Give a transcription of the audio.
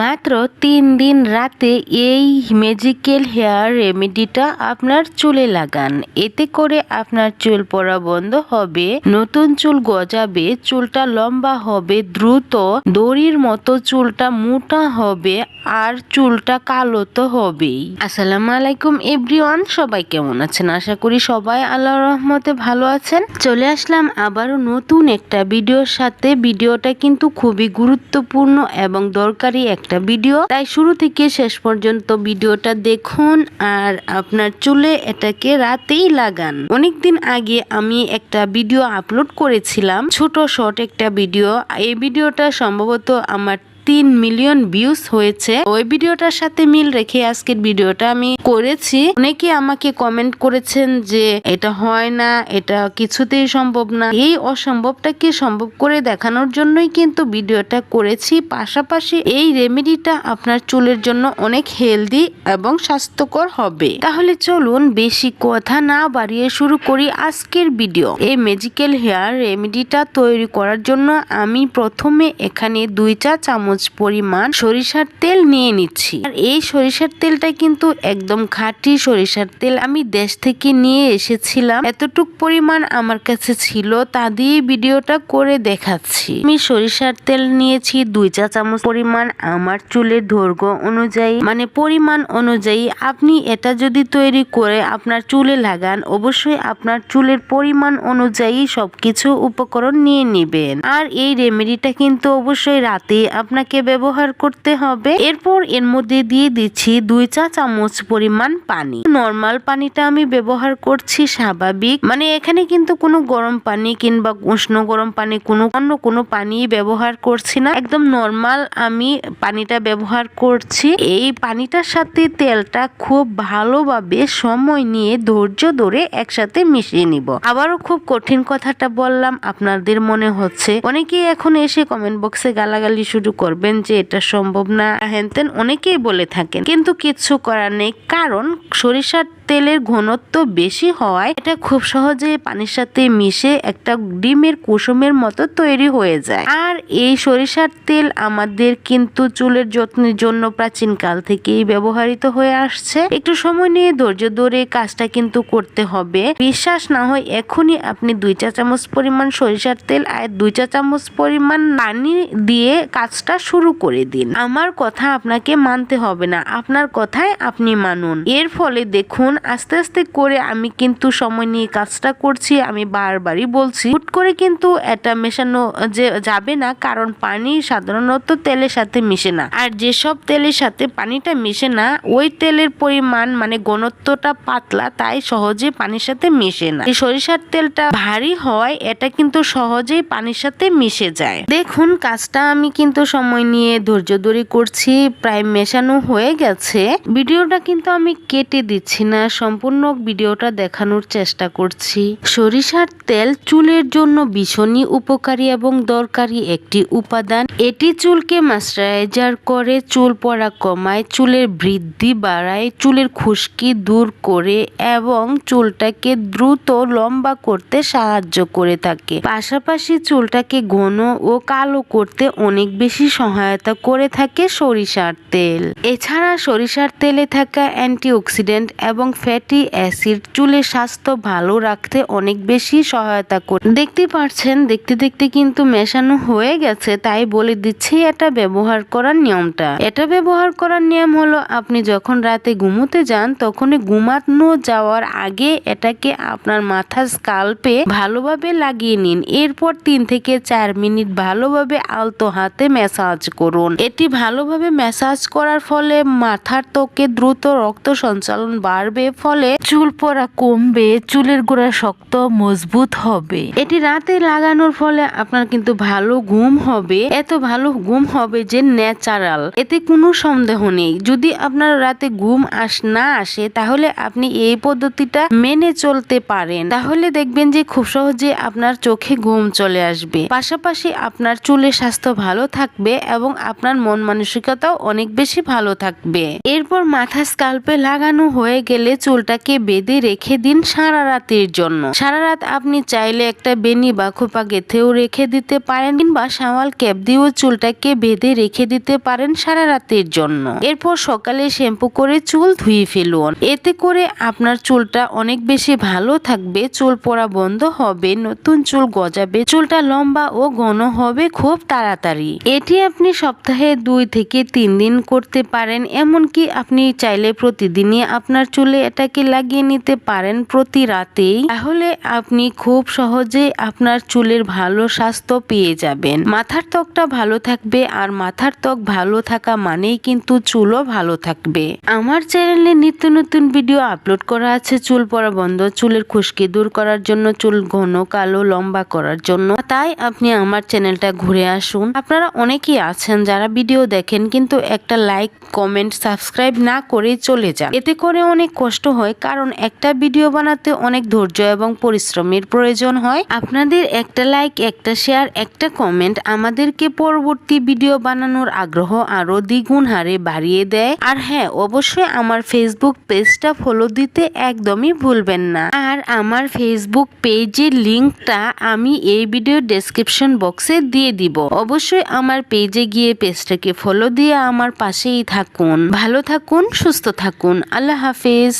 মাত্র তিন দিন রাতে এই ম্যাজিক্যাল হেয়ার রেমেডিটা আপনার চুলে লাগান। এতে করে আপনার চুল পড়া বন্ধ হবে, নতুন চুল গজাবে, চুলটা লম্বা হবে, দ্রুত দড়ির মতো চুলটা মোটা হবে আর চুলটা কালো তো হবেই। আসসালামু আলাইকুম এভরিওয়ান, সবাই কেমন আছেন? আশা করি সবাই আল্লাহ রহমতে ভালো আছেন। চলে আসলাম আবারও নতুন একটা ভিডিওর সাথে। ভিডিওটা কিন্তু খুবই গুরুত্বপূর্ণ এবং দরকারি একটা ভিডিও। তাই শুরু থেকে শেষ পর্যন্ত ভিডিওটা দেখুন আর আপনার চুলে এটাকে রাতেই লাগান। অনেকদিন আগে আমি একটা ভিডিও আপলোড করেছিলাম, ছোট, শর্ট একটা ভিডিও। এই ভিডিওটা সম্ভবত আমার তিন মিলিয়ন ভিউজ হয়েছে। ওই ভিডিওটার সাথে মিল রেখে আজকের ভিডিওটা আমি করেছি। অনেকে আমাকে কমেন্ট করেছেন যে, এটা হয় না, এটা কিছুতেই সম্ভব না। এই অসম্ভবটাকে সম্ভব করে দেখানোর জন্যই কিন্তু ভিডিওটা করেছি। পাশাপাশি এই রেমেডিটা আপনার চুলের জন্য অনেক হেলদি এবং স্বাস্থ্যকর হবে। তাহলে চলুন বেশি কথা না বাড়িয়ে শুরু করি আজকের ভিডিও এই ম্যাজিক্যাল হেয়ার রেমেডিটা তৈরি করার জন্য আমি প্রথমে এখানে দুই চা চামচ পরিমাণ সরিষার তেল নিয়ে নিচ্ছি। আর এই সরিষার তেলটা কিন্তু একদম খাঁটি সরিষার তেল। আমি দেশ থেকে নিয়ে এসেছিলাম। এতটুক পরিমাণ আমার কাছে ছিল, তা দিয়ে ভিডিওটা করে দেখাচ্ছি। আমি সরিষার তেল নিয়েছি দুই চা চামচ পরিমাণ। আমার চুলের দৈর্ঘ্য অনুযায়ী মানে পরিমাণ অনুযায়ী। আপনি এটা যদি তৈরি করে আপনার চুলে লাগান, অবশ্যই আপনার চুলের পরিমাণ অনুযায়ী সবকিছু উপকরণ নিয়ে নেবেন। আর এই রেমেডিটা কিন্তু অবশ্যই রাতে আপনাকে ব্যবহার করতে হবে। এরপর এর মধ্যে দিয়ে দিচ্ছি দুই চা চামচ পরিমাণ পানি। নর্মাল পানিটা আমি ব্যবহার করছি স্বাভাবিক। মানে এখানে কিন্তু কোনো গরম পানি কিংবা উষ্ণ গরম পানি, কোনো অন্য কোনো পানি ব্যবহার করছি না। একদম নর্মাল আমি পানিটা ব্যবহার করছি। এই পানিটার সাথে তেলটা খুব ভালোভাবে সময় নিয়ে ধৈর্য ধরে একসাথে মিশিয়ে নিব। আবারও খুব কঠিন কথাটা বললাম, আপনাদের মনে হচ্ছে? অনেকেই এখন এসে কমেন্ট বক্সে গালাগালি শুরু করবেন যে এটা সম্ভব না। হেনতেন অনেকেই বলে থাকেন, কিন্তু কিছু করার নেই। কারণ সরিষার তেলের ঘনত্ব বেশি হওয়ায় এটা খুব সহজে পানির সাথে মিশে একটা ডিমের কুসুমের মতো তৈরি হয়ে যায়। আর এই সরিষার তেল আমাদের কিন্তু চুলের যত্নের জন্য প্রাচীন কাল থেকেই ব্যবহৃত হয়ে আসছে। একটু সময় নিয়ে ধৈর্য ধরে কাজটা কিন্তু করতে হবে। বিশ্বাস না হয় এখনই আপনি দুই চা চামচ পরিমাণ সরিষার তেল আর দুই চা চামচ পরিমাণ পানি দিয়ে কাজটা শুরু করে দিন। আমার কথা আপনাকে মানতে হবে না। আপনার কথায় আপনি মানুন। এর ফলে দেখুন আস্তে আস্তে করে আমি কিন্তু সময় নিয়ে কাজটা করছি, আমি বারবারই বলছি। হুট করে কিন্তু এটা মেশানো যে, যাবে না, কারণ পানি সাধারণত তেলের সাথে মিশে না। আর যেসব তেলের সাথে পানিটা মিশে না, ওই তেলের পরিমাণ মানে ঘনত্বটা পাতলা, তাই সহজে পানির সাথে মিশে না। সরিষার তেলটা ভারী হয়, এটা কিন্তু সহজেই পানির সাথে মিশে যায়। দেখুন, কাজটা আমি কিন্তু সময় নিয়ে ধৈর্য ধরে করছি, প্রায় মেশানো হয়ে গেছে। ভিডিওটা কিন্তু আমি কেটে দিচ্ছি না সম্পূর্ণ ভিডিওটা দেখানোর চেষ্টা করছি। সরিষার তেল চুলের জন্য ভীষণই উপকারী এবং দরকারি একটি উপাদান। এটি চুলকে ময়শ্চারাইজার করে, চুল পড়া কমায়, চুলের বৃদ্ধি বাড়ায়, চুলের খুশকি দূর করে এবং চুলটাকে দ্রুত লম্বা করতে সাহায্য করে থাকে। পাশাপাশি চুলটাকে ঘন ও কালো করতে অনেক বেশি সহায়তা করে থাকে সরিষার তেল। এছাড়া সরিষার তেলে থাকা অ্যান্টিঅক্সিডেন্ট এবং ফ্যাটি অ্যাসিড চুলের স্বাস্থ্য ভালো রাখতে অনেক বেশি সহায়তা করে। দেখতে পাচ্ছেন দেখতে দেখতে কিন্তু মেশানো হয়ে গেছে, তাই বলে দিচ্ছি এটা ব্যবহার করার নিয়মটা। এটা ব্যবহার করার নিয়ম হলো, আপনি যখন রাতে ঘুমোতে যান, তখনই ঘুমানো যাওয়ার আগে এটাকে আপনার মাথার স্কাল্পে ভালোভাবে লাগিয়ে নিন। এরপর তিন থেকে চার মিনিট ভালোভাবে আলতো হাতে ম্যাসাজ করুন। এটি ভালোভাবে ম্যাসাজ করার ফলে মাথার ত্বকে দ্রুত রক্ত সঞ্চালন বাড়বে ফলে চুল পড়া কমবে, চুলের গোড়া শক্ত, মজবুত হবে। এটি রাতে লাগানোর ফলে আপনার কিন্তু ভালো ঘুম হবে। এত ভালো ঘুম হবে যে ন্যাচারাল, এতে কোনো সন্দেহ নেই। যদি আপনার রাতে ঘুম আস, না আসে, তাহলে আপনি এই পদ্ধতিটা মেনে চলতে পারেন। তাহলে দেখবেন যে খুব সহজে আপনার চোখে ঘুম চলে আসবে। পাশাপাশি আপনার চুলের স্বাস্থ্য ভালো থাকবে এবং আপনার মন মানসিকতাও অনেক বেশি ভালো থাকবে। এরপর মাথা, স্কাল্পে লাগানো হয়ে গেলে চুলটাকে বেঁধে রেখে দিন সারা রাতের জন্য। সারা রাত আপনি চাইলে একটা বেনি বা খোপা গেথেও রেখে দিতে পারেন কিংবা সাওয়াল ক্যাপ দিয়েও চুলটাকে বেঁধে রেখে দিতে পারেন সারা রাতের জন্য। এরপর সকালে শ্যাম্পু করে চুল ধুয়ে ফেলুন। এতে করে আপনার চুলটা অনেক বেশি ভালো থাকবে, চুল পড়া বন্ধ হবে, নতুন চুল গজাবে, চুলটা লম্বা ও ঘন হবে খুব তাড়াতাড়ি। এটি আপনি সপ্তাহে দুই থেকে তিন দিন করতে পারেন, এমনকি আপনি চাইলে প্রতিদিনই আপনার চুলে এটাকে লাগিয়ে নিতে পারেন প্রতি রাতেই? তাহলে আপনি খুব সহজেই আপনার চুলের ভালো স্বাস্থ্য পেয়ে যাবেন। মাথার ত্বকটা ভালো থাকবে আর মাথার ত্বক ভালো থাকা মানেই কিন্তু চুলও ভালো থাকবে। আমার চ্যানেলে নিত্য নতুন ভিডিও আপলোড করা আছে চুল পরা বন্ধ, চুলের খুশকি দূর করার জন্য, চুল ঘন, কালো, লম্বা করার জন্য। তাই আপনি আমার চ্যানেলটা ঘুরে আসুন। আপনারা অনেকেই আছেন যারা ভিডিও দেখেন কিন্তু একটা লাইক, কমেন্ট, সাবস্ক্রাইব না করে চলে যান। এতে করে অনেক কষ্ট হয় কারণ একটা ভিডিও বানাতে অনেক ধৈর্য এবং পরিশ্রমের প্রয়োজন হয়। আপনাদের একটা লাইক একটা শেয়ার একটা কমেন্ট আমাদেরকে পরবর্তী ভিডিও বানানোর আগ্রহ আরও দ্বিগুণ হারে বাড়িয়ে দেয়। আর হ্যাঁ অবশ্যই আমার ফেসবুক পেজটা ফলো দিতে একদমই ভুলবেন না। আর আমার ফেসবুক পেজের লিংকটা আমি এই ভিডিও ডেসক্রিপশন বক্সে দিয়ে দিব। অবশ্যই আমার পেজে গিয়ে পেজটাকে ফলো দিয়ে আমার পাশেই থাকুন। ভালো থাকুন, সুস্থ থাকুন। আল্লাহ হাফেজ।